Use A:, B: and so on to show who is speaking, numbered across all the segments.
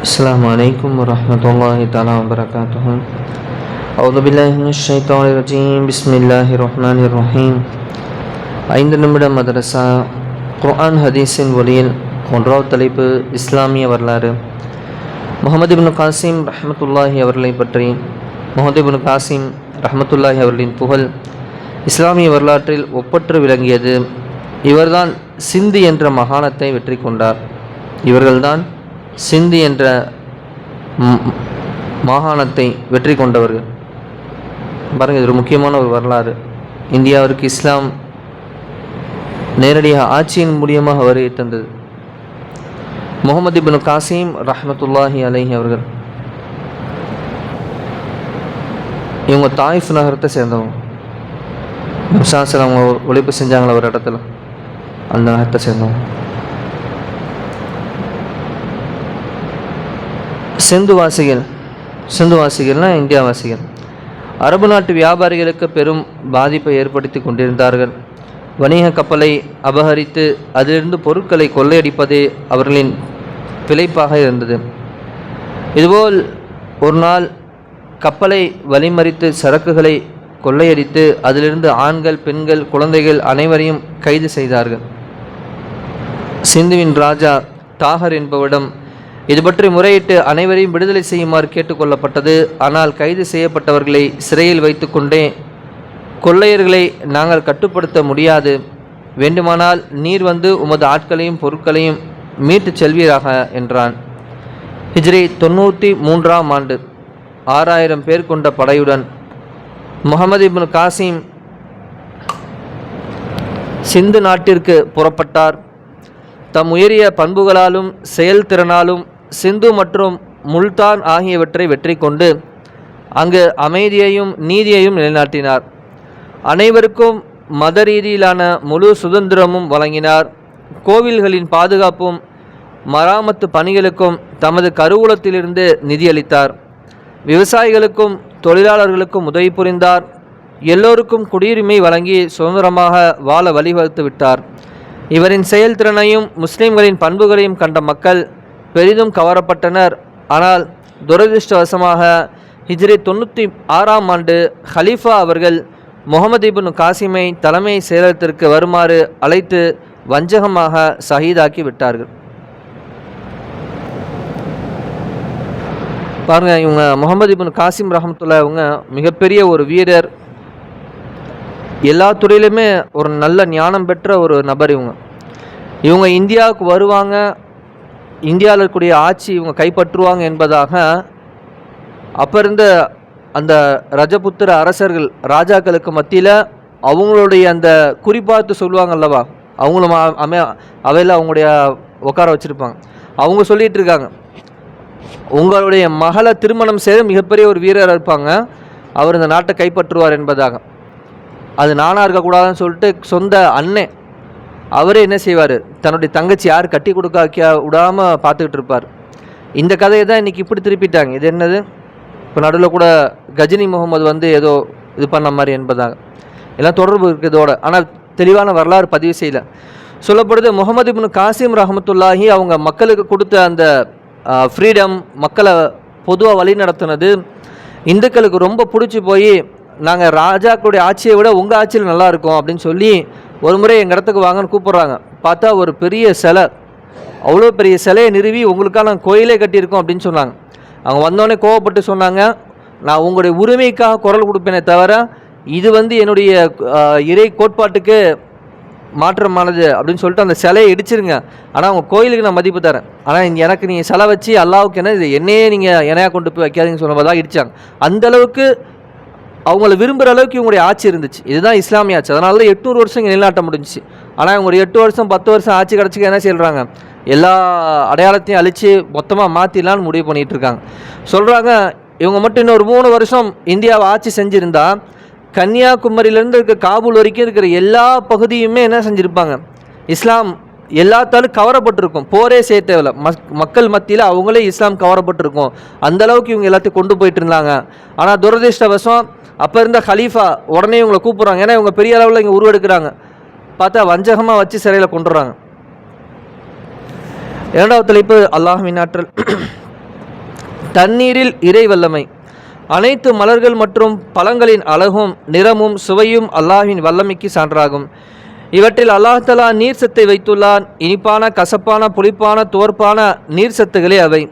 A: السلام عليكم ورحمة الله تعالى وبركاته أعوذ بالله من الشيطان الرجيم بسم الله الرحمن الرحيم ஐந்து நிமிட மதரசா குர்ஆன் ஹதீஸின் ஒளியில் ஒன்றாவது தலைப்பு இஸ்லாமிய வரலாறு முகமது இப்னு காசிம் ரஹமத்துல்லாஹி அவர்களை பற்றி முகமது இப்னு காசிம் ரஹமத்துல்லாஹி அவர்களின் புகழ் இஸ்லாமிய வரலாற்றில் ஒப்பற்று விளங்கியது இவர்தான் சிந்து என்ற மகாணத்தை வெற்றி கொண்டார் இவர்கள்தான் சிந்து என்ற மாகாணத்தை வெற்றி கொண்டவர்கள் பாருங்கள் இது ஒரு முக்கியமான ஒரு வரலாறு. இந்தியாவிற்கு இஸ்லாம் நேரடியாக ஆட்சியின் மூலியமாக வருகை தந்தது. முகமது இபின் காசிம் ரஹமத்துல்லாஹி அலஹி அவர்கள் இவங்க தாயிஃப் நகரத்தை சேர்ந்தவங்க. முசாசல் அவங்க ஒழிப்பு செஞ்சாங்களா ஒரு இடத்துல? அந்த நகரத்தை சேர்ந்தவங்க. சிந்துவாசிகள். சிந்துவாசிகள்னால் இந்தியாவாசிகள். அரபு நாட்டு வியாபாரிகளுக்கு பெரும் பாதிப்பை ஏற்படுத்தி கொண்டிருந்தார்கள். வணிக கப்பலை அபகரித்து அதிலிருந்து பொருட்களை கொள்ளையடிப்பதே அவர்களின் பிழைப்பாக இருந்தது. இதுபோல் ஒரு நாள் கப்பலை வழிமறித்து சரக்குகளை கொள்ளையடித்து அதிலிருந்து ஆண்கள் பெண்கள் குழந்தைகள் அனைவரையும் கைது செய்தார்கள். சிந்துவின் ராஜா தாகர் என்பவரிடம் இது பற்றி முறையிட்டு அனைவரையும் விடுதலை செய்யுமாறு கேட்டுக்கொள்ளப்பட்டது. ஆனால் கைது செய்யப்பட்டவர்களை சிறையில் வைத்துக்கொண்டே கொள்ளையர்களை நாங்கள் கட்டுப்படுத்த முடியாது. வேண்டுமானால் நீர் வந்து உமது ஆட்களையும் பொருட்களையும் மீட்டுச் செல்வீராக என்றான். ஹிஜ்ரி தொண்ணூற்றி மூன்றாம் ஆண்டு. ஆறாயிரம் பேர் கொண்ட படையுடன் முகமது இப்னு காசிம் சிந்து நாட்டிற்கு புறப்பட்டார். தம் உயரிய பண்புகளாலும் செயல்திறனாலும் சிந்து மற்றும் முல்தான் ஆகியவற்றை வெற்றி கொண்டு அங்கு அமைதியையும் நீதியையும் நிலைநாட்டினார். அனைவருக்கும் மத ரீதியிலான முழு சுதந்திரமும் வழங்கினார். கோவில்களின் பாதுகாப்பும் மராமத்து பணிகளுக்கும் தமது கருவூலத்திலிருந்து நிதியளித்தார். விவசாயிகளுக்கும் தொழிலாளர்களுக்கும் உதவி புரிந்தார். எல்லோருக்கும் குடியுரிமை வழங்கி சுதந்திரமாக வாழ வழிவகுத்து விட்டார் இவரின் செயல்திறனையும் முஸ்லிம்களின் பண்புகளையும் கண்ட மக்கள் பெரிதும் கவரப்பட்டனர். ஆனால் துரதிருஷ்டவசமாக ஹிஜ்ரி தொண்ணூற்றி ஆறாம் ஆண்டு ஹலீஃபா அவர்கள் முகமது இபுன் காசிமை தலைமை செயலகத்திற்கு வருமாறு அழைத்து வஞ்சகமாக ஷஹீதாக்கி விட்டார்கள். பாருங்கள் இவங்க முகமது இபுன் காசிம் ரஹமத்துல்லா இவங்க மிகப்பெரிய ஒரு வீரர். எல்லா துறையிலுமே ஒரு நல்ல ஞானம் பெற்ற ஒரு நபர் இவங்க. இவங்க இந்தியாவுக்கு வருவாங்க இந்தியாவில் இருக்கக்கூடிய ஆட்சி இவங்க கைப்பற்றுவாங்க என்பதாக அப்போ இருந்த அந்த ரஜபுத்திர அரசர்கள் ராஜாக்களுக்கு மத்தியில் அவங்களுடைய அந்த குறிப்பார்த்து சொல்லுவாங்க அல்லவா? அவங்களும் அ- அமை அவையில் அவங்களுடைய உட்கார வச்சுருப்பாங்க. அவங்க சொல்லிகிட்டு இருக்காங்க. உங்களுடைய மகளை திருமணம் செய்த மிகப்பெரிய ஒரு வீரர் இருப்பாங்க. அவர் இந்த நாட்டை கைப்பற்றுவார் என்பதாக. அது நானாக இருக்கக்கூடாதுன்னு சொல்லிட்டு சொந்த அண்ணன் அவரே என்ன செய்வார்? தன்னுடைய தங்கச்சி யார் கட்டி கொடுக்க விடாமல் பார்த்துக்கிட்டு இருப்பார். இந்த கதையை தான் இன்றைக்கி இப்படி திருப்பிட்டாங்க. இது என்னது? இப்போ நடுவில் கூட கஜினி முகமது வந்து ஏதோ இது பண்ண மாதிரி என்பதாங்க எல்லாம் தொடர்பு இருக்குது இதோட ஆனால் தெளிவான வரலாறு பதிவு செய்யல. சொல்லப்படுது முகமது இப்னு காசிம் ரஹமத்துல்லாஹி அவங்க மக்களுக்கு கொடுத்த அந்த ஃப்ரீடம் மக்களை பொதுவாக வழி நடத்துனது இந்துக்களுக்கு ரொம்ப பிடிச்சி போய் நாங்கள் ராஜாக்களுடைய ஆட்சியை விட உங்கள் ஆட்சியில் நல்லாயிருக்கும் அப்படின்னு சொல்லி ஒரு முறை எங்கள் இடத்துக்கு வாங்கன்னு கூப்பிட்றாங்க. பார்த்தா ஒரு பெரிய சிலை. அவ்வளோ பெரிய சிலையை நிறுவி உங்களுக்காக நாங்கள் கோயிலே கட்டியிருக்கோம் அப்படின்னு சொன்னாங்க. அவங்க வந்தோடனே கோவப்பட்டு சொன்னாங்க நான் உங்களுடைய உரிமைக்காக குரல் கொடுப்பேனே தவிர இது வந்து என்னுடைய இறை கோட்பாட்டுக்கு மாற்றமானது அப்படின்னு சொல்லிட்டு அந்த சிலையை இடிச்சிருங்க. ஆனால் உங்கள் கோயிலுக்கு நான் மதிப்பு தரேன். ஆனால் இங்கே எனக்கு நீங்கள் சிலை வச்சு அல்லாவுக்கு என்ன இது என்னையே நீங்கள் இணையாக கொண்டு போய் வைக்காதீங்கன்னு சொன்ன தான் இடிச்சாங்க. அந்தளவுக்கு அவங்கள விரும்புகிற அளவுக்கு இவங்களுடைய ஆட்சி இருந்துச்சு. இதுதான் இஸ்லாமிய ஆட்சி. அதனால தான் எட்நூறு வருஷம் இங்கே நிலநாட்ட முடிஞ்சுச்சு. ஆனால் இவங்க ஒரு எட்டு வருஷம் பத்து வருஷம் ஆட்சி கிடச்சிக்க என்ன சொல்கிறாங்க எல்லா அடையாளத்தையும் அழித்து மொத்தமாக மாற்றிடலான்னு முடிவு பண்ணிகிட்டு இருக்காங்க. சொல்கிறாங்க இவங்க மட்டும் இன்னொரு மூணு வருஷம் இந்தியாவை ஆட்சி செஞ்சுருந்தா கன்னியாகுமரியிலேருந்து இருக்க காபூல் வரைக்கும் இருக்கிற எல்லா பகுதியுமே என்ன செஞ்சுருப்பாங்க? இஸ்லாம் எல்லாத்தாலும் கவரப்பட்டிருக்கும். போரே செய்ய தேவையில்ல. மக் மக்கள் மத்தியில் அவங்களே இஸ்லாம் கவரப்பட்டிருக்கும். அந்தளவுக்கு இவங்க எல்லாத்தையும் கொண்டு போயிட்டு இருந்தாங்க. ஆனால் துரதிர்ஷ்டவசம் அப்போ இருந்த ஹலீஃபா உடனே இவங்களை கூப்பிட்றாங்க. ஏன்னா இவங்க பெரிய அளவில் இங்கே உருவெடுக்கிறாங்க. பார்த்தா வஞ்சகமாக வச்சு சிறையில் கொண்டுறாங்க இரண்டாவது தலைப்பு அல்லாஹ்வின் ஆற்றல் தண்ணீரில் இறை வல்லமை. அனைத்து மலர்கள் மற்றும் பழங்களின் அழகும் நிறமும் சுவையும் அல்லாஹின் வல்லமைக்கு சான்றாகும். இவற்றில் அல்லாஹலா நீர் சத்தை வைத்துள்ளான். இனிப்பான கசப்பான புளிப்பான துவர்ப்பான நீர் சத்துகளே அவை.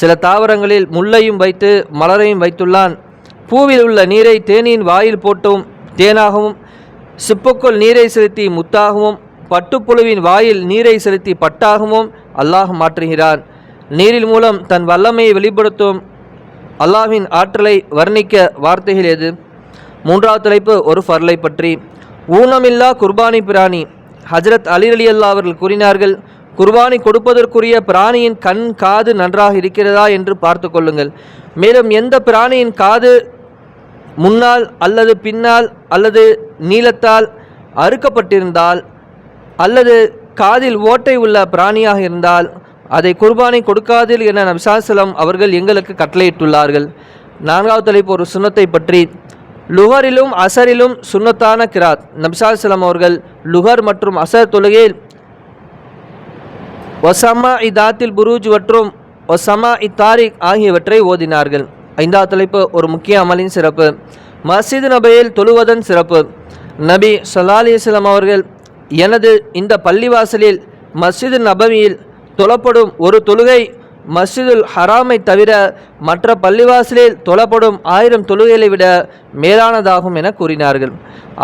A: சில தாவரங்களில் முள்ளையும் வைத்து மலரையும் வைத்துள்ளான். பூவில் உள்ள நீரை தேனியின் வாயில் போட்டும் தேனாகவும் சிப்புக்குள் நீரை செலுத்தி முத்தாகவும் பட்டுப்புழுவின் வாயில் நீரை செலுத்தி பட்டாகவும் அல்லாஹ் மாற்றுகிறான். நீரில் மூலம் தன் வல்லமையை வெளிப்படுத்தும் அல்லாஹின் ஆற்றலை வர்ணிக்க வார்த்தைகள் எது? மூன்றாவது தலைப்பு ஒரு ஃபர்லை பற்றி. ஊனமில்லா குர்பானி பிராணி. ஹஜரத் அலி அலி அல்லா அவர்கள் கூறினார்கள் குர்பானி கொடுப்பதற்குரிய பிராணியின் கண் காது நன்றாக இருக்கிறதா என்று பார்த்து கொள்ளுங்கள். மேலும் எந்த பிராணியின் காது முன்னால் அல்லது பின்னால் அல்லது நீளத்தால் அறுக்கப்பட்டிருந்தால் அல்லது காதில் ஓட்டை உள்ள பிராணியாக இருந்தால் அதை குர்பானை கொடுக்காதில் என நபிசாசலம் அவர்கள் எங்களுக்கு கட்டளையிட்டுள்ளார்கள். நான்காவது தலைப்பு ஒரு சுண்ணத்தை பற்றி. லுகரிலும் அசரிலும் சுண்ணத்தான கிராத். நபிசாசலம் அவர்கள் லுகர் மற்றும் அசர் தொழுகையில் ஒசமா இதாத்தில் புரூஜ் மற்றும் ஒசமா இத்தாரிக் ஆகியவற்றை ஓதினார்கள். ஐந்தாவது தலைப்பு ஒரு முக்கிய அமலின் சிறப்பு. மஸ்ஜித் நபையில் தொழுவதன் சிறப்பு. நபி ஸல்லல்லாஹு அலைஹி அவர்கள் எனது இந்த பள்ளிவாசலில் மஸ்ஜித் நபவியில் தொழப்படும் ஒரு தொழுகை மஸ்ஜிதுல் ஹராமை தவிர மற்ற பள்ளிவாசலில் தொழப்படும் ஆயிரம் தொழுகைகளை விட மேலானதாகும் என கூறினார்கள்.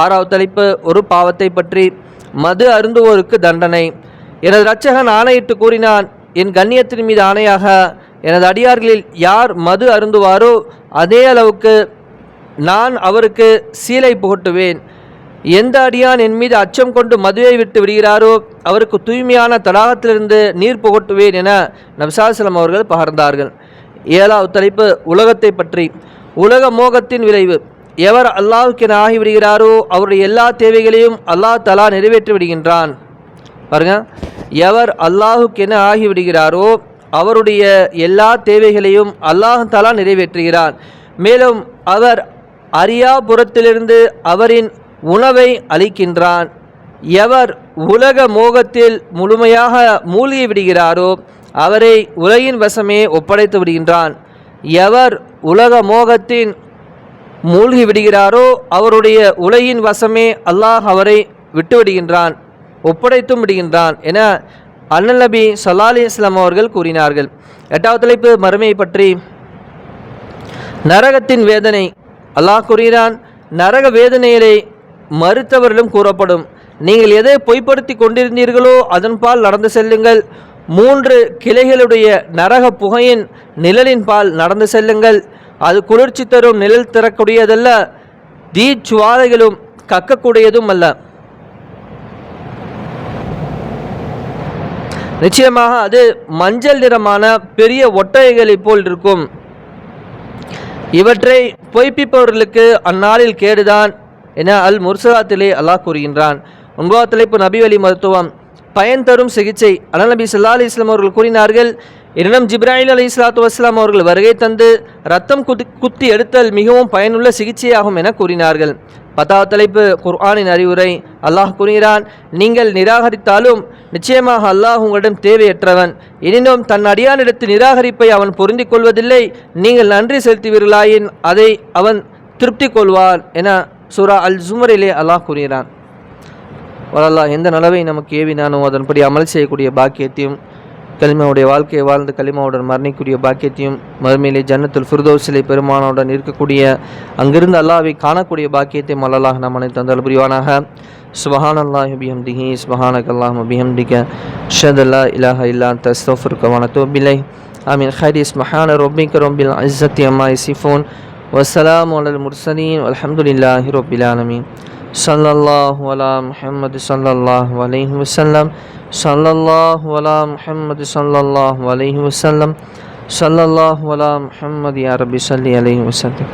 A: ஆறாவது தலைப்பு ஒரு பாவத்தை பற்றி மது அருந்துவோருக்கு தண்டனை எனது இரட்சகன் ஆணையிட்டு கூறினான் என் கண்ணியத்தின் மீது ஆணையாக எனது அடியார்களில் யார் மது அருந்துவாரோ அதே அளவுக்கு நான் அவருக்கு சீலை புகட்டுவேன். எந்த அடியான் என் மீது அச்சம் கொண்டு மதுவை விட்டு விடுகிறாரோ அவருக்கு தூய்மையான தடாகத்திலிருந்து நீர் புகட்டுவேன் என நபிசாசலம் அவர்கள் பகர்ந்தார்கள். ஏழாவது தலைப்பு உலகத்தை பற்றி. உலக மோகத்தின் விளைவு. எவர் அல்லாஹுக்கென ஆகிவிடுகிறாரோ அவருடைய எல்லா தேவைகளையும் அல்லாஹ் தலா நிறைவேற்றி விடுகின்றான். பாருங்க. எவர் அல்லாஹுக்கென ஆகிவிடுகிறாரோ அவருடைய எல்லா தேவைகளையும் அல்லாஹ் தலா நிறைவேற்றுகிறான் மேலும் அவர் அரியாபுரத்திலிருந்து அவரின் உணவை அளிக்கின்றான். எவர் உலக மோகத்தில் முழுமையாக மூழ்கி விடுகிறாரோ அவரை உலகின் வசமே ஒப்படைத்து விடுகின்றான். எவர் உலக மோகத்தின் மூழ்கி விடுகிறாரோ அவருடைய உலகின் வசமே அல்லாஹ் அவரை விட்டுவிடுகின்றான் ஒப்படைத்தும் விடுகின்றான் என அண்ணல் நபி சல்லா அலி இஸ்லாம் அவர்கள் கூறினார்கள். எட்டாவது தலைப்பு மறுமையை பற்றி. நரகத்தின் வேதனை. அல்லாஹ் கூறுகிறான் நரக வேதனைகளை மறுத்தவர்களும் கூறப்படும். நீங்கள் எதை பொய்ப்படுத்தி கொண்டிருந்தீர்களோ அதன்பால் நடந்து செல்லுங்கள். மூன்று கிளைகளுடைய நரக புகையின் நிழலின் பால் நடந்து செல்லுங்கள். அது குளிர்ச்சி தரும் நிழல் தரக்கூடியதல்ல தீச்சுவாலைகளும் கக்கக்கூடியதும் அல்ல. நிச்சயமாக அது மஞ்சள் நிறமான பெரிய ஒட்டகைகளை போல் இருக்கும். இவற்றை பொய்ப்பிப்பவர்களுக்கு அந்நாளில் கேடுதான் என அல் முர்சலாத்திலே அல்லாஹ் கூறுகின்றான். ஒன்பதாம் தலைப்பு நபிவழி மருத்துவம். பயன் தரும் சிகிச்சை. அலநபி நபி சல்லா அலி இஸ்லாம் அவர்கள் கூறினார்கள் எனினும் ஜிப்ராஹில் அலி இஸ்லாத்து வஸ்லாம் அவர்கள் வருகை தந்து ரத்தம் குத்தி குத்தி எடுத்தல் மிகவும் பயனுள்ள சிகிச்சையாகும் என கூறினார்கள். பத்தாவது தலைப்பு குர்ஆனின் அறிவுரை. அல்லாஹ் கூறுகிறான் நீங்கள் நிராகரித்தாலும் நிச்சயமாக அல்லாஹ் உங்களிடம் தேவையற்றவன். எனினும் தன் அடியானிடத்து நிராகரிப்பை அவன் பொருந்திக் கொள்வதில்லை. நீங்கள் நன்றி செலுத்துவீர்களாயின் அதை அவன் திருப்தி கொள்வான் என சூரா அல் ஜுமரிலே அல்லாஹ் கூறுகிறான். வரலா எந்த நலவை நமக்கு ஏவினானோ அதன்படி அமல் செய்யக்கூடிய பாக்கியத்தையும் கலிமாவுடைய வாழ்க்கையை வாழ்ந்து கலிமாவுடன் மரணிக்கூடிய பாக்கியத்தையும் மறுமையிலே ஜன்னத்தில் ஃபிர்தோசிலை பெருமானவுடன் இருக்கக்கூடிய அங்கிருந்து அல்லாவை காணக்கூடிய பாக்கியத்தையும் அல்லாஹ் நாம் அனைத்து தந்தல் புரிவானாக. சுபஹான் அல்லாஹ் பிஹம்திஹி சுபஹானக் அல்லாஹ் ஷத் அல்லா இலாஹ இல்லா தஸ்தஃபுர்க தோபிலை ஆமீன். ஹைரிஸ் மஹான ரொபிக்க ரொம்பில் இஸ்ஸத்தி அம்மா இசிஃபோன் வசலாம் அலல் முர்சலீன் அல்ஹம்துலில்லாஹி ரொபில் صلى الله على محمد صلى الله عليه وسلم صلى الله على محمد صلى الله عليه وسلم صلى الله على محمد يا ربي صلي عليه وسلم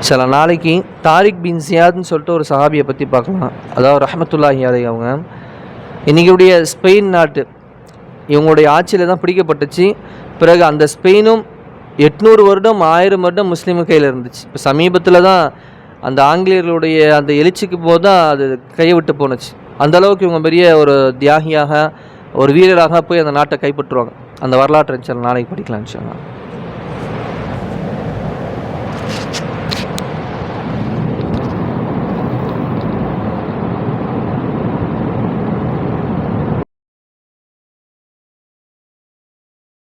A: சில நாளைக்கு தாரிக் பின் சியாத்னு சொல்லிட்டு ஒரு சஹாபியை பற்றி பார்க்கலாம் அதாவது ரஹமத்துல்லாஹி அலை அவங்க இன்றைக்கியுடைய ஸ்பெயின் நாட்டு இவங்களுடைய ஆட்சியில் தான் பிடிக்கப்பட்டுச்சு பிறகு அந்த ஸ்பெயினும் எட்நூறு வருடம் ஆயிரம் வருடம் முஸ்லீம் கையில் இருந்துச்சு இப்போ சமீபத்தில் தான் அந்த ஆங்கிலேயர்களுடைய அந்த எழுச்சிக்கு போது தான் அது கையை விட்டு போணுச்சு. அந்த அளவுக்கு இவங்க பெரிய ஒரு தியாகியாக ஒரு வீரராக போய் அந்த நாட்டை கைப்பற்றுவாங்க. அந்த வரலாற்று சில நாளைக்கு படிக்கலாம் சொன்னாங்க